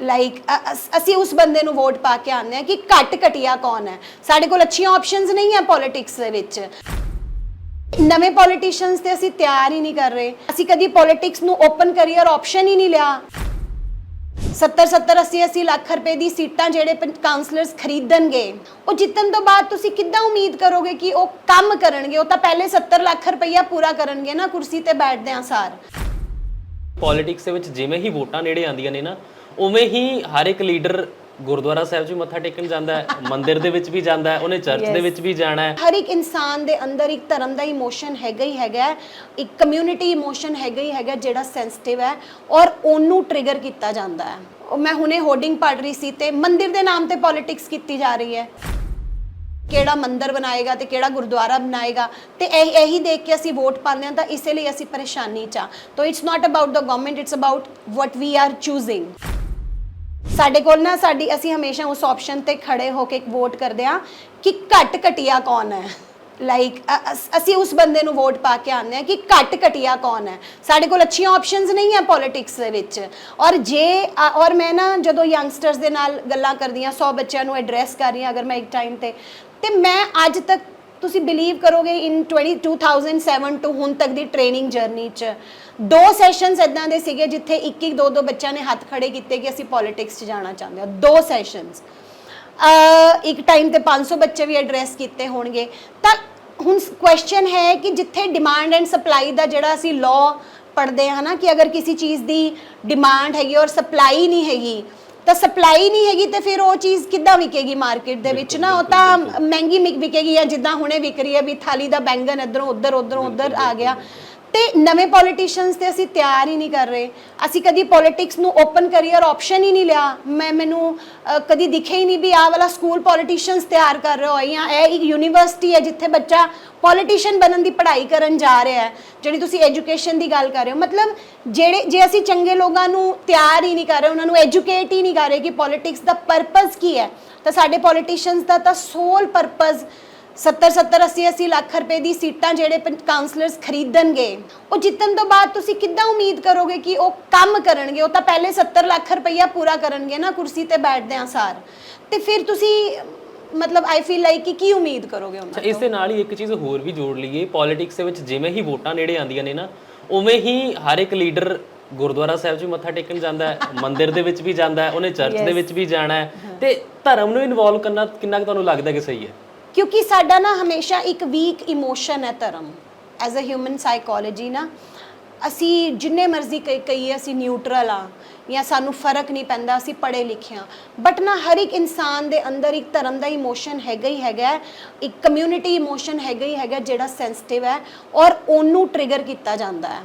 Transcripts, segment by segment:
Like ਅਸੀਂ ਉਸ ਬੰਦੇ ਨੂੰ ਵੋਟ ਪਾ ਕੇ ਆਉਂਦੇ ਆ ਕਿ ਘੱਟ ਘਟਿਆ ਕੌਣ ਹੈ। ਸਾਡੇ ਕੋਲ ਅੱਛੀਆਂ ਆਪਸ਼ਨਸ ਨਹੀਂ ਹੈ ਪੋਲਿਟਿਕਸ ਦੇ ਵਿੱਚ। ਨਵੇਂ ਪੋਲੀਟੀਸ਼ੀਅਨਸ ਤੇ ਅਸੀਂ ਤਿਆਰ ਹੀ ਨਹੀਂ ਕਰ ਰਹੇ। ਅਸੀਂ ਕਦੀ ਪੋਲਿਟਿਕਸ ਨੂੰ ਓਪਨ ਕਰੀਅਰ ਆਪਸ਼ਨ ਹੀ ਨਹੀਂ ਲਿਆ। 70 70 80 80 ਲੱਖ ਰੁਪਏ ਦੀ ਸੀਟਾਂ ਜਿਹੜੇ ਕਾਉਂਸਲਰਸ ਖਰੀਦਣਗੇ, ਉਹ ਜਿੱਤਣ ਤੋਂ ਬਾਅਦ ਤੁਸੀਂ ਕਿੱਦਾਂ ਉਮੀਦ ਕਰੋਗੇ ਕਿ ਉਹ ਕੰਮ ਕਰਨਗੇ? ਉਹ ਤਾਂ ਪਹਿਲੇ 70 ਲੱਖ ਰੁਪਈਆ ਪੂਰਾ ਕਰਨਗੇ ਨਾ, ਕੁਰਸੀ ਤੇ ਬੈਠਦੇ ਆ ਸਾਰ। ਪੋਲਿਟਿਕਸ ਦੇ ਵਿੱਚ ਜਿਵੇਂ ਹੀ ਵੋਟਾਂ ਨੇੜੇ ਆਉਂਦੀਆਂ ਨੇ ਨਾ ਉਵੇਂ ਹੀ ਹਰ ਇੱਕ ਲੀਡਰ ਗੁਰਦੁਆਰਾ ਸਾਹਿਬ 'ਚ ਮੱਥਾ ਟੇਕਣ ਜਾਂਦਾ ਹੈ ਮੰਦਿਰ ਦੇ ਵਿੱਚ ਵੀ ਜਾਂਦਾ ਹੈ ਉਹਨੇ ਚਰਚ ਦੇ ਵਿੱਚ ਵੀ ਜਾਣਾ ਹੈ। ਹਰ ਇੱਕ ਇਨਸਾਨ ਦੇ ਅੰਦਰ ਇੱਕ ਧਰਮ ਦਾ ਇਮੋਸ਼ਨ ਹੈਗਾ ਹੀ ਹੈਗਾ ਇੱਕ ਕਮਿਊਨਿਟੀ ਇਮੋਸ਼ਨ ਹੈਗਾ ਹੀ ਹੈਗਾ ਜਿਹੜਾ ਸੈਂਸਿਟਿਵ ਹੈ ਔਰ ਉਹਨੂੰ ਟ੍ਰਿਗਰ ਕੀਤਾ ਜਾਂਦਾ ਹੈ। ਮੈਂ ਹੁਣੇ ਹੋਰਡਿੰਗ ਪੜ੍ਹ ਰਹੀ ਸੀ ਤੇ ਮੰਦਿਰ ਦੇ ਨਾਮ ਤੇ ਪੋਲਿਟਿਕਸ ਕੀਤੀ ਜਾ ਰਹੀ ਹੈ। ਕਿਹੜਾ ਮੰਦਿਰ ਬਣਾਏਗਾ ਤੇ ਕਿਹੜਾ ਗੁਰਦੁਆਰਾ ਬਣਾਏਗਾ ਤੇ ਇਹ ਇਹੀ ਦੇਖ ਕੇ ਅਸੀਂ ਵੋਟ ਪਾਉਂਦੇ ਹਾਂ ਤਾਂ ਇਸੇ ਲਈ ਅਸੀਂ ਪਰੇਸ਼ਾਨੀ ਚ ਆ ਤਾਂ it's not about the government it's about what we are choosing ਸਾਡੇ ਕੋਲ ਨਾ ਸਾਡੀ, ਅਸੀਂ ਹਮੇਸ਼ਾ ਉਸ ਆਪਸ਼ਨ ਤੇ ਖੜੇ ਹੋ ਕੇ ਵੋਟ ਕਰਦੇ ਆ ਕਿ ਘੱਟ ਘਟਿਆ ਕੌਣ ਹੈ। ਲਾਈਕ ਅਸੀਂ ਉਸ ਬੰਦੇ ਨੂੰ ਵੋਟ ਪਾ ਕੇ ਆਉਂਦੇ ਆ ਕਿ ਘੱਟ ਘਟਿਆ ਕੌਣ ਹੈ। ਸਾਡੇ ਕੋਲ ਅੱਛੀਆਂ ਆਪਸ਼ਨਸ ਨਹੀਂ ਹੈ ਪੋਲਿਟਿਕਸ ਦੇ ਵਿੱਚ। ਔਰ ਜੇ ਔਰ ਮੈਂ ਨਾ ਜਦੋਂ ਯੰਗਸਟਰਸ ਦੇ ਨਾਲ ਗੱਲਾਂ ਕਰਦੀ ਆ 100 ਬੱਚਿਆਂ ਨੂੰ ਐਡਰੈਸ ਕਰ ਰਹੀ ਹਾਂ ਅਗਰ ਮੈਂ ਇੱਕ ਟਾਈਮ ਤੇ ਤੇ ਮੈਂ ਅੱਜ ਤੱਕ ਤੁਸੀਂ ਬਿਲੀਵ ਕਰੋਗੇ ਇਨ 20 2007 ਤੋਂ ਹੁਣ ਤੱਕ ਦੀ ਟ੍ਰੇਨਿੰਗ ਜਰਨੀ ਚ। ਦੋ ਸੈਸ਼ਨਸ ਇਦਾਂ ਦੇ ਸੀਗੇ ਜਿੱਥੇ ਇੱਕ ਇੱਕ ਦੋ ਦੋ ਬੱਚਿਆਂ ਨੇ ਹੱਥ ਖੜੇ ਕੀਤੇ ਕਿ ਅਸੀਂ ਪੋਲਿਟਿਕਸ 'ਚ ਜਾਣਾ ਚਾਹੁੰਦੇ ਹਾਂ। ਦੋ ਸੈਸ਼ਨਸ ਇੱਕ ਟਾਈਮ ਤੇ 500 ਬੱਚੇ ਵੀ ਐਡਰੈਸ ਕੀਤੇ ਹੋਣਗੇ। ਤਾਂ ਹੁਣ ਕੁਐਸਚਨ ਹੈ ਕਿ ਜਿੱਥੇ ਡਿਮਾਂਡ ਐਂਡ ਸਪਲਾਈ ਦਾ ਜਿਹੜਾ ਅਸੀਂ ਲਾਅ ਪੜ੍ਹਦੇ ਹਾਂ ਨਾ, ਕਿ ਅਗਰ ਕਿਸੇ ਚੀਜ਼ ਦੀ ਡਿਮਾਂਡ ਹੈਗੀ ਔਰ ਸਪਲਾਈ ਨਹੀਂ ਹੈਗੀ ਤਾਂ ਸਪਲਾਈ ਨਹੀਂ ਹੈਗੀ ਤੇ ਫਿਰ ਉਹ ਚੀਜ਼ ਕਿੱਦਾਂ ਵਿਕੇਗੀ ਮਾਰਕੀਟ ਦੇ ਵਿੱਚ ਨਾ? ਉਹ ਤਾਂ ਮਹਿੰਗੀ ਮਿਕ ਵਿਕੇਗੀ ਜਾਂ ਜਿੱਦਾਂ ਹੁਣੇ ਵਿਕ ਰਹੀ ਹੈ ਵੀ ਥਾਲੀ ਦਾ ਬੈਂਗਨ ਇਧਰੋਂ ਉਧਰ ਉਧਰੋਂ ਉਧਰ ਆ ਗਿਆ। ਤੇ ਨਵੇਂ ਪੋਲੀਟੀਸ਼ੀਅਨਸ ਤੇ ਅਸੀਂ ਤਿਆਰ ਹੀ ਨਹੀਂ ਕਰ ਰਹੇ। ਅਸੀਂ ਕਦੀ ਪੋਲਿਟਿਕਸ ਨੂੰ ਓਪਨ ਕਰੀਅਰ ਆਪਸ਼ਨ ਹੀ ਨਹੀਂ ਲਿਆ। ਮੈਂ, ਮੈਨੂੰ ਕਦੀ ਦਿਖੇ ਹੀ ਨਹੀਂ ਵੀ ਆਹ ਵਾਲਾ ਸਕੂਲ ਪੋਲੀਟੀਸ਼ੀਅਨਸ ਤਿਆਰ ਕਰ ਰਹੇ ਹੋ ਜਾਂ ਇਹ ਇੱਕ ਯੂਨੀਵਰਸਿਟੀ ਹੈ ਜਿੱਥੇ ਬੱਚਾ ਪੋਲੀਟੀਸ਼ੀਅਨ ਬਣਨ ਦੀ ਪੜ੍ਹਾਈ ਕਰਨ ਜਾ ਰਿਹਾ ਹੈ। ਜਿਹੜੀ ਤੁਸੀਂ ਐਜੂਕੇਸ਼ਨ ਦੀ ਗੱਲ ਕਰ ਰਹੇ ਹੋ। ਮਤਲਬ ਜਿਹੜੇ, ਜੇ ਅਸੀਂ ਚੰਗੇ ਲੋਕਾਂ ਨੂੰ ਤਿਆਰ ਹੀ ਨਹੀਂ ਕਰ ਰਹੇ, ਉਹਨਾਂ ਨੂੰ ਐਜੂਕੇਟ ਹੀ ਨਹੀਂ ਕਰ ਰਹੇ ਕਿ ਪੋਲਿਟਿਕਸ ਦਾ ਪਰਪਸ ਕੀ ਹੈ। ਤਾਂ ਸਾਡੇ ਪੋਲੀਟੀਸ਼ੀਅਨਸ ਦਾ ਤਾਂ ਸੋਲ ਪਰਪਸ 70 70 80 80 ਲੱਖ ਰੁਪਏ ਦੀ ਸੀਟਾਂ ਜਿਹੜੇ ਕਾਉਂਸਲਰਸ ਖਰੀਦਣਗੇ ਉਹ ਜਿੱਤਣ ਤੋਂ ਬਾਅਦ ਤੁਸੀਂ ਕਿੱਦਾਂ ਉਮੀਦ ਕਰੋਗੇ ਕਿ ਉਹ ਕੰਮ ਕਰਨਗੇ? ਉਹ ਤਾਂ ਪਹਿਲੇ 70 ਲੱਖ ਰੁਪਈਆ ਪੂਰਾ ਕਰਨਗੇ ਨਾ ਕੁਰਸੀ ਤੇ ਬੈਠਦੇ ਆ ਸਾਰ। ਤੇ ਫਿਰ ਤੁਸੀਂ ਮਤਲਬ ਆਈ ਫੀਲ ਲਾਈਕ ਕਿ ਕੀ ਉਮੀਦ ਕਰੋਗੇ ਉਹਨਾਂ ਅੱਛਾ ਇਸ ਦੇ ਨਾਲ ਹੀ ਇੱਕ ਚੀਜ਼ ਹੋਰ ਵੀ ਜੋੜ ਲਈਏ। ਪੋਲਿਟਿਕਸ ਦੇ ਵਿੱਚ ਜਿਵੇਂ ਹੀ ਵੋਟਾਂ ਨੇੜੇ ਆਉਂਦੀਆਂ ਨੇ ਨਾ ਉਵੇਂ ਹੀ ਹਰ ਇੱਕ ਲੀਡਰ ਗੁਰਦੁਆਰਾ ਸਾਹਿਬ 'ਚ ਮੱਥਾ ਟੇਕਣ ਜਾਂਦਾ ਹੈ ਮੰਦਿਰ ਦੇ ਵਿੱਚ ਵੀ ਜਾਂਦਾ ਹੈ ਉਹਨੇ ਚਰਚ ਦੇ ਵਿੱਚ ਵੀ ਜਾਣਾ ਹੈ। ਤੇ ਧਰਮ ਨੂੰ ਇਨਵੋਲਵ ਕਰਨਾ ਕਿੰਨਾ ਕੁ ਤੁਹਾਨੂੰ ਲੱਗਦਾ ਕਿ ਸਹੀ ਹੈ? ਕਿਉਂਕਿ ਸਾਡਾ ਨਾ ਹਮੇਸ਼ਾ ਇੱਕ ਵੀਕ ਇਮੋਸ਼ਨ ਹੈ ਧਰਮ। ਐਜ਼ ਅ ਹਿਊਮਨ ਸਾਈਕੋਲੋਜੀ ਨਾ, ਅਸੀਂ ਜਿੰਨੇ ਮਰਜ਼ੀ ਕਹੀ- ਕਹੀਏ ਅਸੀਂ ਨਿਊਟਰਲ ਆ ਜਾਂ ਸਾਨੂੰ ਫ਼ਰਕ ਨਹੀਂ ਪੈਂਦਾ, ਅਸੀਂ ਪੜ੍ਹੇ ਲਿਖੇ ਹਾਂ। ਬਟ ਨਾ ਹਰ ਇੱਕ ਇਨਸਾਨ ਦੇ ਅੰਦਰ ਇੱਕ ਧਰਮ ਦਾ ਇਮੋਸ਼ਨ ਹੈਗਾ ਹੀ ਹੈਗਾ ਇੱਕ ਕਮਿਊਨਿਟੀ ਇਮੋਸ਼ਨ ਹੈਗਾ ਹੀ ਹੈਗਾ ਜਿਹੜਾ ਸੈਂਸਿਟਿਵ ਹੈ ਔਰ ਉਹਨੂੰ ਟ੍ਰਿਗਰ ਕੀਤਾ ਜਾਂਦਾ ਹੈ।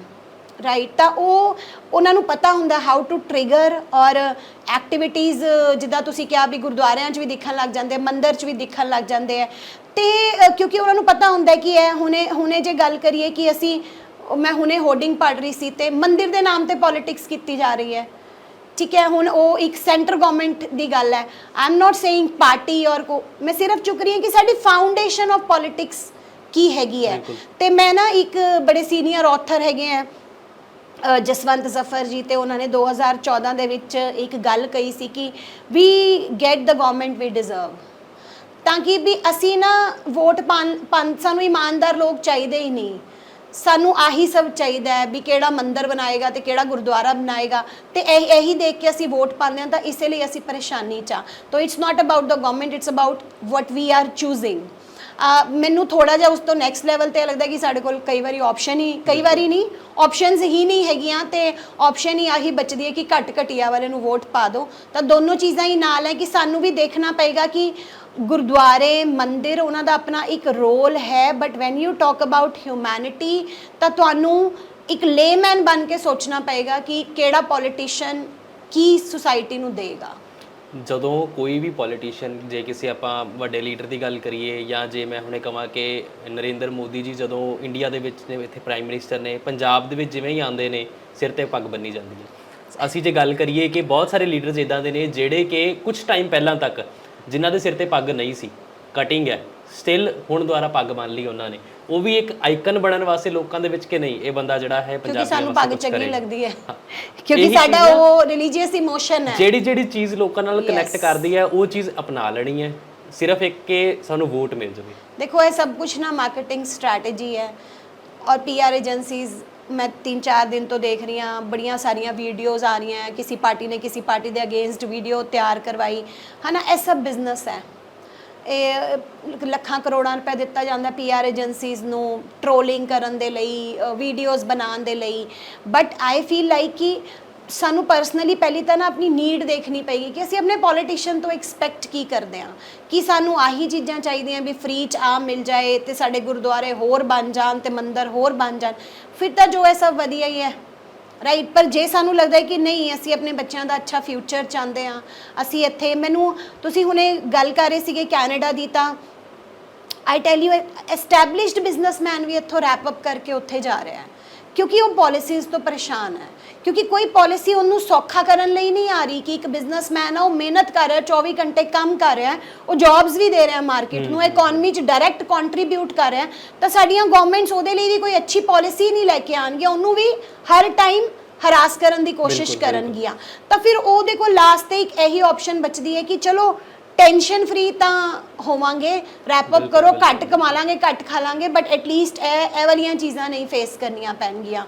ਰਾਈਟ ਤਾਂ ਉਹ ਉਹਨਾਂ ਨੂੰ ਪਤਾ ਹੁੰਦਾ ਹਾਊ ਟੂ ਟ੍ਰਿਗਰ ਔਰ ਐਕਟੀਵਿਟੀਆਂ ਜਿੱਦਾਂ ਤੁਸੀਂ ਕਿਹਾ ਵੀ ਗੁਰਦੁਆਰਿਆਂ 'ਚ ਵੀ ਦਿਖਣ ਲੱਗ ਜਾਂਦੇ ਮੰਦਿਰ 'ਚ ਵੀ ਦਿਖਣ ਲੱਗ ਜਾਂਦੇ ਆ। ਤੇ ਕਿਉਂਕਿ ਉਹਨਾਂ ਨੂੰ ਪਤਾ ਹੁੰਦਾ ਕਿ ਇਹ ਹੁਣੇ ਹੁਣੇ ਜੇ ਗੱਲ ਕਰੀਏ ਕਿ ਅਸੀਂ ਮੈਂ ਹੁਣੇ ਹੋਰਡਿੰਗ ਪੜ੍ਹ ਰਹੀ ਸੀ ਤੇ ਮੰਦਿਰ ਦੇ ਨਾਮ ਤੇ ਪੋਲਿਟਿਕਸ ਕੀਤੀ ਜਾ ਰਹੀ ਹੈ। ਠੀਕ ਹੈ ਹੁਣ ਉਹ ਇੱਕ ਸੈਂਟਰ ਗਵਰਨਮੈਂਟ ਦੀ ਗੱਲ ਹੈ। I am not saying party ਔਰ ਕੋ ਮੈਂ ਸਿਰਫ ਚੁੱਕ ਰਹੀ ਹਾਂ ਕਿ ਸਾਡੀ ਫਾਊਂਡੇਸ਼ਨ ਆਫ ਪੋਲਿਟਿਕਸ ਕੀ ਹੈਗੀ ਹੈ। ਤੇ ਮੈਂ ਨਾ ਇੱਕ ਬੜੇ ਸੀਨੀਅਰ ਆਥਰ ਹੈਗੇ ਆ ਜਸਵੰਤ ਜ਼ਫਰ ਜੀ ਤੇ ਉਹਨਾਂ ਨੇ 2014 ਦੇ ਵਿੱਚ ਇੱਕ ਗੱਲ ਕਹੀ ਸੀ ਕਿ we get the government we deserve ਤਾਂ ਕਿ ਵੀ ਅਸੀਂ ਨਾ ਵੋਟ ਪਾਣ ਸਾਨੂੰ ਇਮਾਨਦਾਰ ਲੋਕ ਚਾਹੀਦੇ ਹੀ ਨਹੀਂ। ਸਾਨੂੰ ਆਹੀ ਸਭ ਚਾਹੀਦਾ ਹੈ ਵੀ ਕਿਹੜਾ ਮੰਦਿਰ ਬਣਾਏਗਾ ਤੇ ਕਿਹੜਾ ਗੁਰਦੁਆਰਾ ਬਣਾਏਗਾ ਤੇ ਇਹ, ਇਹੀ ਦੇਖ ਕੇ ਅਸੀਂ ਵੋਟ ਪਾਉਂਦੇ ਹਾਂ ਤਾਂ ਇਸੇ ਲਈ ਅਸੀਂ ਪਰੇਸ਼ਾਨੀ ਚ ਆ ਤਾਂ it's not about the government it's about what we are choosing ਮੈਨੂੰ ਥੋੜਾ ਜਿਹਾ ਉਸ ਤੋਂ ਨੈਕਸਟ ਲੈਵਲ ਤੇ ਲੱਗਦਾ ਕਿ ਸਾਡੇ ਕੋਲ ਕਈ ਵਾਰੀ ਆਪਸ਼ਨ ਹੀ ਕਈ ਵਾਰੀ ਨਹੀਂ ਆਪਸ਼ਨਸ ਹੀ ਨਹੀਂ ਹੈਗੀਆਂ ਤੇ ਆਪਸ਼ਨ ਹੀ ਆਹੀ ਬਚਦੀ ਹੈ ਕਿ ਘੱਟ ਘਟਿਆ ਵਾਲੇ ਨੂੰ ਵੋਟ ਪਾ ਦਿਓ। ਤਾਂ ਦੋਨੋਂ ਚੀਜ਼ਾਂ ਹੀ ਨਾਲ ਹੈ ਕਿ ਸਾਨੂੰ ਵੀ ਦੇਖਣਾ ਪਏਗਾ ਕਿ ਗੁਰਦੁਆਰੇ ਮੰਦਿਰ ਉਹਨਾਂ ਦਾ ਆਪਣਾ ਇੱਕ ਰੋਲ ਹੈ but when you talk about humanity ਤਾਂ ਤੁਹਾਨੂੰ ਇੱਕ ਲੇਮੈਨ ਬਣ ਕੇ ਸੋਚਣਾ ਪਏਗਾ ਕਿ ਕਿਹੜਾ ਪੋਲੀਟੀਸ਼ੀਅਨ ਕੀ ਸੁਸਾਇਟੀ ਨੂੰ ਦੇਗਾ। ਜਦੋਂ ਕੋਈ ਵੀ ਪੋਲੀਟੀਸ਼ੀਅਨ ਜੇ ਕਿਸੇ ਆਪਾਂ ਵੱਡੇ ਲੀਡਰ ਦੀ ਗੱਲ ਕਰੀਏ ਜਾਂ ਜੇ ਮੈਂ ਹੁਣੇ ਕਹਾਂ ਕਿ ਨਰਿੰਦਰ ਮੋਦੀ ਜੀ ਜਦੋਂ ਇੰਡੀਆ ਦੇ ਵਿੱਚ ਨੇ, ਇੱਥੇ ਪ੍ਰਾਈਮ ਮਿਨਿਸਟਰ ਨੇ, ਪੰਜਾਬ ਦੇ ਵਿੱਚ ਜਿਵੇਂ ਹੀ ਆਉਂਦੇ ਨੇ, ਸਿਰ ਤੇ ਪੱਗ ਬੰਨੀ ਜਾਂਦੀ ਹੈ। ਅਸੀਂ ਜੇ ਗੱਲ ਕਰੀਏ ਕਿ ਬਹੁਤ ਸਾਰੇ ਲੀਡਰਸ ਇਦਾਂ ਦੇ ਨੇ ਜਿਹੜੇ ਕਿ ਕੁਝ ਟਾਈਮ ਪਹਿਲਾਂ ਤੱਕ ਜਿਨ੍ਹਾਂ ਦੇ ਸਿਰ ਤੇ ਪੱਗ ਨਹੀਂ ਸੀ। ਕਟਿੰਗ ਹੈ। ਸਟਿਲ ਹੁਣ ਦੁਆਰਾ ਪੱਗ ਬੰਨ ਲਈ ਉਹਨਾਂ ਨੇ। ਉਹ ਵੀ ਇੱਕ ਆਈਕਨ ਬਣਨ ਵਾਸਤੇ ਲੋਕਾਂ ਦੇ ਵਿੱਚ ਕਿ ਨਹੀਂ? ਇਹ ਬੰਦਾ ਜਿਹੜਾ ਹੈ ਕਿਉਂਕਿ ਪੰਜਾਬੀਆਂ ਸਾਨੂੰ ਪੱਗ ਚੰਗੀ। ਲੱਗਦੀ ਹੈ। ਕਿਉਂਕਿ ਸਾਡਾ ਉਹ ਰਿਲੀਜੀਅਸ ਇਮੋਸ਼ਨ ਹੈ। ਜਿਹੜੀ ਜਿਹੜੀ ਚੀਜ਼ ਲੋਕਾਂ ਨਾਲ ਕਨੈਕਟ ਕਰਦੀ ਹੈ ਉਹ ਚੀਜ਼ ਅਪਣਾ ਲੈਣੀ ਹੈ। ਸਿਰਫ ਇੱਕ ਕਿ ਸਾਨੂੰ ਵੋਟ ਮਿਲ ਜਾਵੇ। ਦੇਖੋ ਇਹ ਸਭ ਕੁਝ ਨਾ ਮਾਰਕੀਟਿੰਗ ਸਟ੍ਰੈਟੇਜੀ ਹੈ। ਔਰ ਪੀਆਰ ਏਜੰਸੀਜ਼ ਮੈਂ 3-4 ਦਿਨ ਤੋਂ ਦੇਖ ਰਹੀ ਹਾਂ ਬੜੀਆਂ ਸਾਰੀਆਂ ਵੀਡੀਓਜ਼ ਆ ਰਹੀਆਂ ਕਿਸੇ ਪਾਰਟੀ ਨੇ ਕਿਸੇ ਪਾਰਟੀ ਦੇ ਅਗੇਂਸਟ ਵੀਡੀਓ ਤਿਆਰ ਕਰਵਾਈ। ਹਨਾ ਇਹ ਸਭ ਬਿਜ਼ਨਸ ਹੈ। ਇਹ ਲੱਖਾਂ ਕਰੋੜਾਂ ਰੁਪਏ ਦਿੱਤਾ ਜਾਂਦਾ ਪੀਆਰ ਏਜੰਸੀਜ਼ ਨੂੰ ਟ੍ਰੋਲਿੰਗ ਕਰਨ ਦੇ ਲਈ ਵੀਡੀਓਜ਼ ਬਣਾਉਣ ਦੇ ਲਈ। ਬਟ ਆਈ ਫੀਲ ਲਾਈਕ ਕਿ ਸਾਨੂੰ ਪਰਸਨਲੀ ਪਹਿਲੀ ਤਾਂ ਨਾ ਆਪਣੀ ਨੀਡ ਦੇਖਣੀ ਪਏਗੀ ਕਿ ਅਸੀਂ ਆਪਣੇ ਪੋਲੀਟੀਸ਼ੀਅਨ ਤੋਂ ਐਕਸਪੈਕਟ ਕੀ ਕਰਦੇ ਹਾਂ। ਕਿ ਸਾਨੂੰ ਆਹੀ ਚੀਜ਼ਾਂ ਚਾਹੀਦੀਆਂ ਵੀ ਫ੍ਰੀ ਚ ਆ ਮਿਲ ਜਾਏ ਤੇ ਸਾਡੇ ਗੁਰਦੁਆਰੇ ਹੋਰ ਬਣ ਜਾਣ ਤੇ ਮੰਦਰ ਹੋਰ ਬਣ ਜਾਣ। ਫਿਰ ਤਾਂ ਜੋ ਹੈ ਸਭ ਵਧੀਆ ਹੀ ਹੈ। ਰਾਈਟ ਪਰ ਜੇ ਸਾਨੂੰ ਲੱਗਦਾ ਹੈ ਕਿ ਨਹੀਂ, ਅਸੀਂ ਆਪਣੇ ਬੱਚਿਆਂ ਦਾ ਅੱਛਾ ਫਿਊਚਰ ਚਾਹੁੰਦੇ ਹਾਂ, ਅਸੀਂ ਇੱਥੇ, ਮੈਨੂੰ ਤੁਸੀਂ ਹੁਣੇ ਗੱਲ ਕਰ ਰਹੇ ਸੀਗੇ ਕੈਨੇਡਾ ਦੀ ਤਾਂ I tell you established businessman ਵੀ ਇੱਥੋਂ ਰੈਪ ਅਪ ਕਰਕੇ ਉੱਥੇ ਜਾ ਰਿਹਾ ਹੈ। ਕਿਉਂਕਿ ਉਹ ਪਾਲਿਸੀਜ਼ ਤੋਂ ਪਰੇਸ਼ਾਨ ਹੈ। ਕਿਉਂਕਿ ਕੋਈ ਪਾਲਿਸੀ ਉਹਨੂੰ ਸੌਖਾ ਕਰਨ ਲਈ ਨਹੀਂ ਆ ਰਹੀ ਕਿ ਇੱਕ ਬਿਜ਼ਨਸਮੈਨ ਆ ਉਹ ਮਿਹਨਤ ਕਰ ਰਿਹਾ 24 ਘੰਟੇ ਕੰਮ ਕਰ ਰਿਹਾ ਉਹ ਜੌਬਸ ਵੀ ਦੇ ਰਿਹਾ ਮਾਰਕੀਟ ਨੂੰ ਇਕਨੋਮੀ 'ਚ ਡਾਇਰੈਕਟ ਕੰਟਰੀਬਿਊਟ ਕਰ ਰਿਹਾ ਤਾਂ ਸਾਡੀਆਂ ਗਵਰਨਮੈਂਟਸ ਉਹਦੇ ਲਈ ਵੀ ਕੋਈ ਅੱਛੀ ਪਾਲਿਸੀ ਨਹੀਂ ਲੈ ਕੇ ਆਣਗੀਆਂ ਉਹਨੂੰ ਵੀ ਹਰ ਟਾਈਮ ਹਰਾਸ ਕਰਨ ਦੀ ਕੋਸ਼ਿਸ਼। ਕਰਨਗੀਆਂ। ਤਾਂ ਫਿਰ ਉਹਦੇ ਕੋਲ ਲਾਸਟ ਤੇ ਇੱਕ ਇਹੀ ਆਪਸ਼ਨ ਬਚਦੀ ਹੈ ਕਿ ਚਲੋ ਟੈਨਸ਼ਨ ਫ੍ਰੀ ਤਾਂ ਹੋਵਾਂਗੇ ਰੈਪ ਅਪ ਕਰੋ ਘੱਟ ਕਮਾ ਲਾਂਗੇ ਘੱਟ ਖਾ ਲਾਂਗੇ ਬਟ ਐਟਲੀਸਟ ਇਹ ਇਹ ਵਾਲੀਆਂ ਚੀਜ਼ਾਂ ਨਹੀਂ ਫੇਸ ਕਰਨੀਆਂ ਪੈਣਗੀਆਂ।